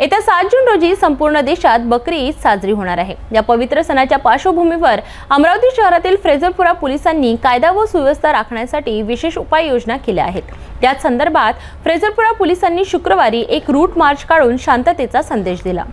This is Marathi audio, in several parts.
येत्या सात जून रोजी संपूर्ण देशात बकरी ईद साजरी होणार आहे. या पवित्र सणाच्या पार्श्वभूमीवर अमरावती शहरातील फ्रेझरपुरा पोलिसांनी कायदा व सुव्यवस्था राखण्यासाठी विशेष उपाययोजना केल्या आहेत. त्याच संदर्भात फ्रेझरपुरा पोलिसांनी शुक्रवारी एक रूट मार्च काढून शांततेचा संदेश दिला.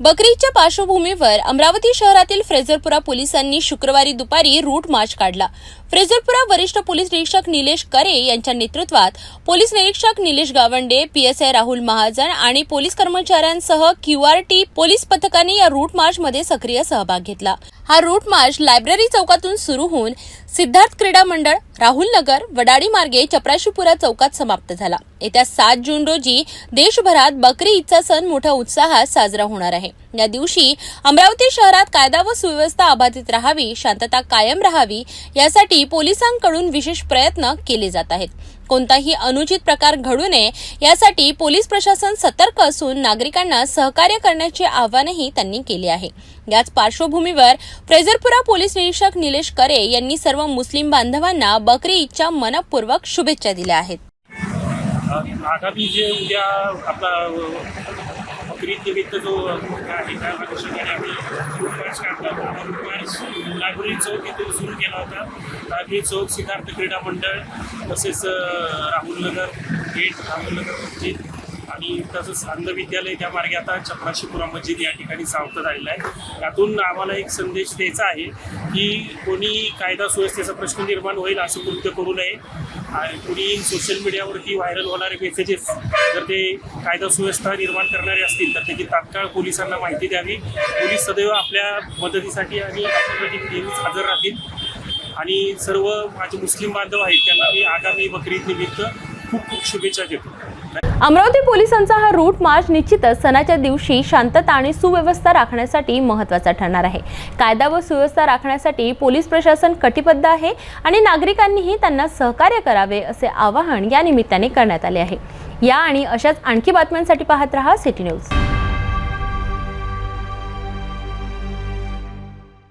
बकरीच्या पार्श्वभूमीवर अमरावती शहरातील फ्रेझरपुरा पोलिसांनी शुक्रवारी दुपारी रूट मार्च काढला. फ्रेझरपुरा वरिष्ठ पोलीस निरीक्षक निलेश करे यांच्या नेतृत्वात पोलीस निरीक्षक निलेश गावंडे पीएसआय राहुल महाजन आणि पोलीस कर्मचाऱ्यांसह क्यूआरटी पोलीस पथकाने या रूट मार्चमध्ये सक्रिय सहभाग घेतला. हा रूट मार्च लायब्ररी चौकातून सुरू होऊन सिद्धार्थ क्रीडा मंडळ राहुल नगर वडाडी मार्गे चपराशीपुरा चौकात समाप्त झाला. येत्या सात जून रोजी देशभरात बकरी ईदचा सण मोठ्या उत्साहात साजरा होणार आहे. या दिवशी अमरावती शहरात कायदा व सुव्यवस्था अबाधित राहावी शांतता कायम राहावी यासाठी पोलिसांकडून विशेष प्रयत्न केले जात आहेत. कोणताही अनुचित प्रकार घडू नये यासाठी पोलीस प्रशासन सतर्क असून नागरिकांना सहकार्य करण्याचे आवाहनही त्यांनी केले आहे. याच पार्श्वभूमीवर फ्रेझरपुरा पोलीस निरीक्षक निलेश करे यांनी सर्व मुस्लिम बांधवांना बकरी ईदच्या मनपूर्वक शुभेच्छा दिल्या आहेत. आगामी जे उद्या आपला बकरीद निमित्त जो आहे त्या अनुषंगाने आम्ही रूटमार्च काढला होता लायब्ररी चौक इथून सुरू केला होता. लायब्ररी चौक सिद्धार्थ क्रीडा मंडळ तसेच राहुल नगर गेट राहुल नगर म्हणजे आणि तसंच अंध विद्यालय त्या मार्गे आता चपराशीपुरा मस्जिद या ठिकाणी सावध झालेलं आहे. यातून आम्हाला एक संदेश द्यायचा आहे की कोणी कायदा सुव्यवस्थेचा प्रश्न निर्माण होईल असं कृत्य करू नये. आणि कुणी सोशल मीडियावरती व्हायरल होणारे मेसेजेस जर ते कायदा सुव्यवस्था निर्माण करणारे असतील तर त्याची तात्काळ पोलिसांना माहिती द्यावी. पोलीस सदैव आपल्या मदतीसाठी आणि आपल्यासाठी नेहमीच हजर राहतील. आणि सर्व माझे मुस्लिम बांधव आहेत त्यांना मी आगामी बकरीद निमित्त खूप खूप शुभेच्छा देतो. अमरावती पोलिसांचा हा रूट मार्च निश्चितच सणाच्या दिवशी शांतता आणि सुव्यवस्था राखण्यासाठी महत्त्वाचा ठरणार आहे. कायदा व सुव्यवस्था राखण्यासाठी पोलीस प्रशासन कटिबद्ध आहे आणि नागरिकांनीही त्यांना सहकार्य करावे असे आवाहन या निमित्ताने करण्यात आले आहे. या आणि अशाच आणखी बातम्यांसाठी पाहत रहा सिटी न्यूज.